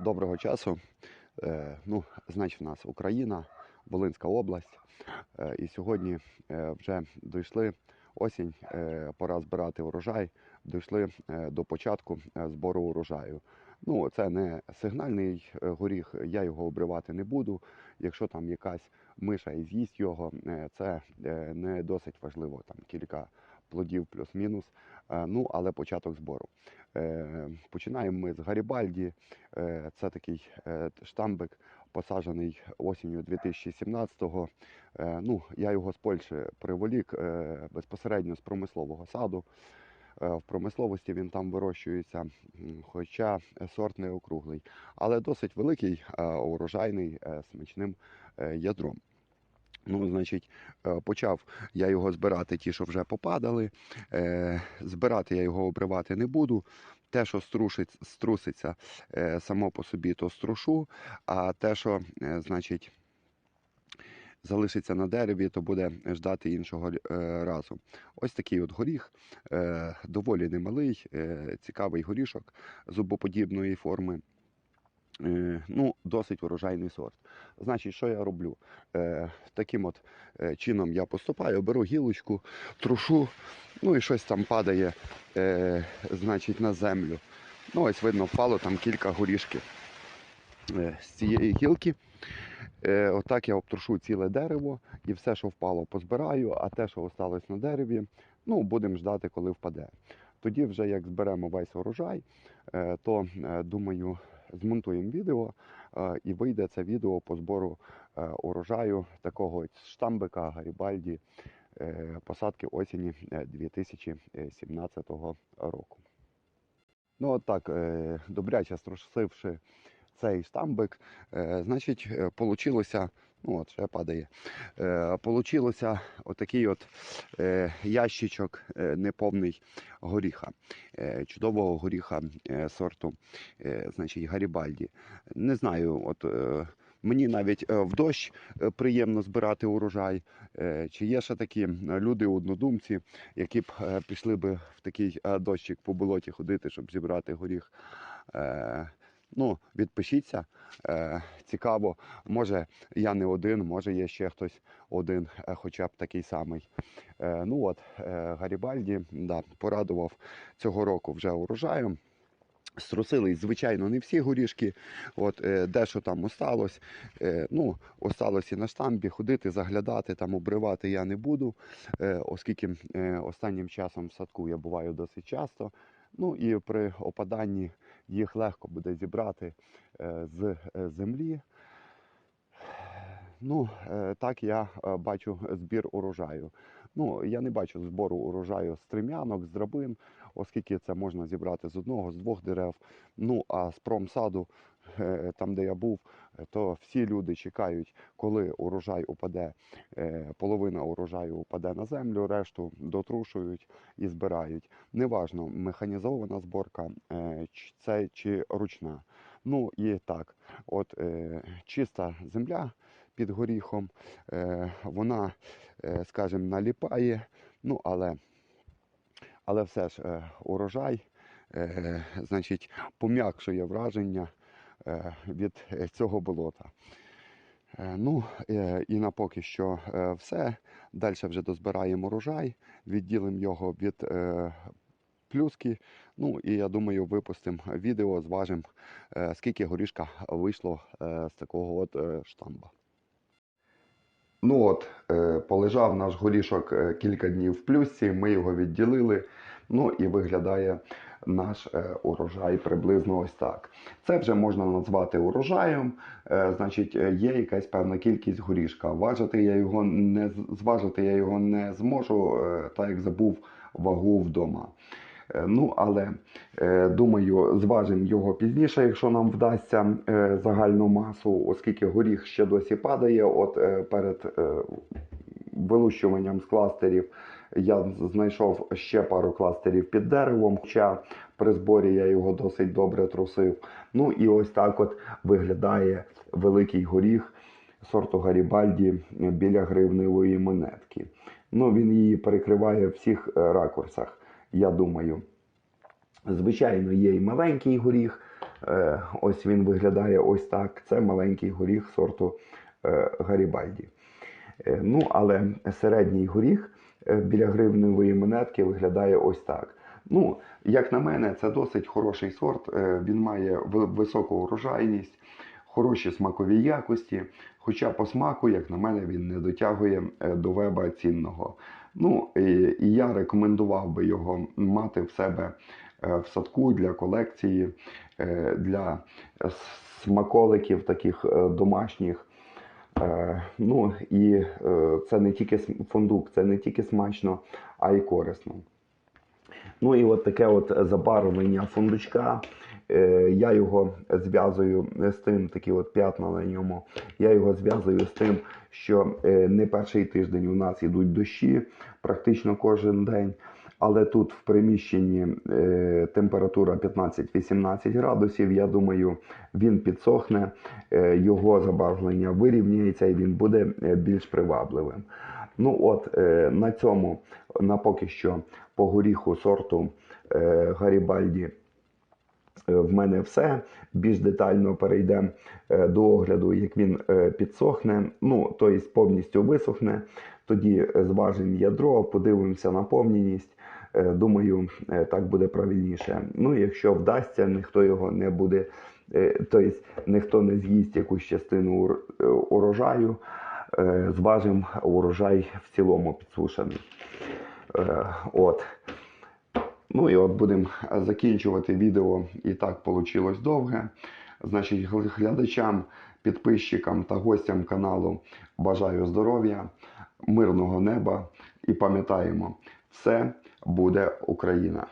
Доброго часу. Е, ну, значить, в нас Україна, Волинська область. Е, і сьогодні е, вже дійшли осінь, пора збирати урожай. Дійшли до початку збору урожаю. Ну, це не сигнальний горіх, я його обривати не буду. Якщо там якась миша і з'їсть його, це не досить важливо. Там кілька плодів плюс-мінус. Е, ну, але початок збору. Е, Починаємо ми з Гарібальді. Е, Це такий штамбик, посаджений осінню 2017-го. Е, Ну, я його з Польщі приволік безпосередньо з промислового саду. В промисловості він там вирощується, хоча сорт не округлий, але досить великий, урожайний, смачним ядром. Ну, значить, е, почав я його збирати, ті, що вже попадали. Е, Збирати я його обривати не буду. Те, що струшить, струситься е, само по собі, то струшу, а те, що, значить, залишиться на дереві, то буде ждати іншого разу. Ось такий от горіх, доволі немалий, цікавий горішок зубоподібної форми. Е, Ну, досить урожайний сорт. Значить, що я роблю? Е, таким от е, чином я поступаю, беру гілочку, трушу, ну і щось там падає, значить, на землю. Ну, ось видно, впало там кілька горішків з цієї гілки. Отак я обтрушу ціле дерево і все, що впало, позбираю, а те, що осталось на дереві, ну, будемо ждати, коли впаде. Тоді, вже як зберемо весь урожай, то думаю, змонтуємо відео е, і вийде це відео по збору е, урожаю такого штамбика Гарібальді е, посадки осені е, 2017 року. Ну от так, добряче струсивши цей штамбик, значить, получилося, ну от ще падає, е, получилося отакий от е, ящичок е, неповний горіха, е, чудового горіха е, сорту, е, значить, Гарібальді. Не знаю, от е, мені навіть е, в дощ е, приємно збирати урожай. Е, Чи є ще такі люди, однодумці, які б пішли би в такий дощик по болоті ходити, щоб зібрати горіх? Ну, відпишіться. Е, цікаво, може я не один, може є ще хтось один, е, хоча б такий самий. Е, ну от, е, Гарібальді да, порадував цього року вже урожаєм. Струсили, звичайно, не всі горішки. От е, дещо там осталось. Е, ну, осталось і на штамбі ходити, заглядати, там обривати я не буду, е, оскільки е, останнім часом в садку я буваю досить часто. Ну і при опаданні їх легко буде зібрати е, з е, землі. Ну, е, так я бачу збір урожаю. Ну, я не бачу збору урожаю з трим'янок, з драбин, оскільки це можна зібрати з одного, з двох дерев. Ну, а з промсаду, там, де я був, е, то всі люди чекають, коли урожай упаде, е, половина урожаю упаде на землю, решту дотрушують і збирають. Неважно, механізована зборка, е, це чи ручна. Ну і так, от е, чиста земля під горіхом, е, вона, е, скажімо, наліпає, ну але, але все ж е, урожай, е, значить, пом'якшує враження е, від е, цього болота. Е, Ну е, і на поки що е, все. Далі вже дозбираємо урожай, відділимо його від е, плюски. Ну і я думаю, випустимо відео, зважимо, е, скільки горішка вийшло е, з такого от е, штамба. Ну от, е, полежав наш горішок е, кілька днів в плюсі, ми його відділили. Ну і виглядає наш е, урожай приблизно ось так. Це вже можна назвати урожаєм. Е, значить, е, є якась певна кількість горішка. Важити я його не зважити я його не зможу, так як забув вагу вдома. Ну, але думаю, зважимо його пізніше, якщо нам вдасться загальну масу, оскільки горіх ще досі падає. От перед вилущуванням з кластерів я знайшов ще пару кластерів під деревом, хоча при зборі я його досить добре трусив. Ну і ось так от виглядає великий горіх сорту Гарібальді біля гривневої монетки. Ну, він її перекриває в всіх е, ракурсах, я думаю. Звичайно, є і маленький горіх, Е, Ось він виглядає ось так. Це маленький горіх сорту е, Гарібальді. Ну, але середній горіх біля гривневої монетки виглядає ось так. Ну, як на мене, це досить хороший сорт. Е, Він має високу урожайність, хороші смакові якості. Хоча по смаку, як на мене, він не дотягує е, до веба цінного. Ну і, я рекомендував би його мати в себе е, в садку для колекції, е, для е, смаколиків таких е, домашніх. Е, Ну і е, це не тільки фундук, це не тільки смачно, а й корисно. Ну і от таке от забарвлення фундучка. Е, Я його зв'язую з тим, такі от п'ятна на ньому. Я його зв'язую з тим, що не перший тиждень у нас ідуть дощі практично кожен день. Але тут в приміщенні е, температура 15-18 градусів. Я думаю, він підсохне, е, його забарвлення вирівняється і він буде е, більш привабливим. Ну от на цьому, на поки що по горіху сорту Гарібальді в мене все. Більш детально перейдемо до огляду, як він підсохне, ну, тобто повністю висохне. Тоді зважимо ядро, подивимося на повність. Е, Думаю, е, так буде правильніше. Ну, якщо вдасться, ніхто його не буде, е, тобто ніхто не з'їсть якусь частину урожаю, зважимо урожай в цілому підсушений. От. Ну і от будемо закінчувати відео. І так вийшло довге. Значить, глядачам, підписчикам та гостям каналу бажаю здоров'я, мирного неба і пам'ятаємо, все буде Україна.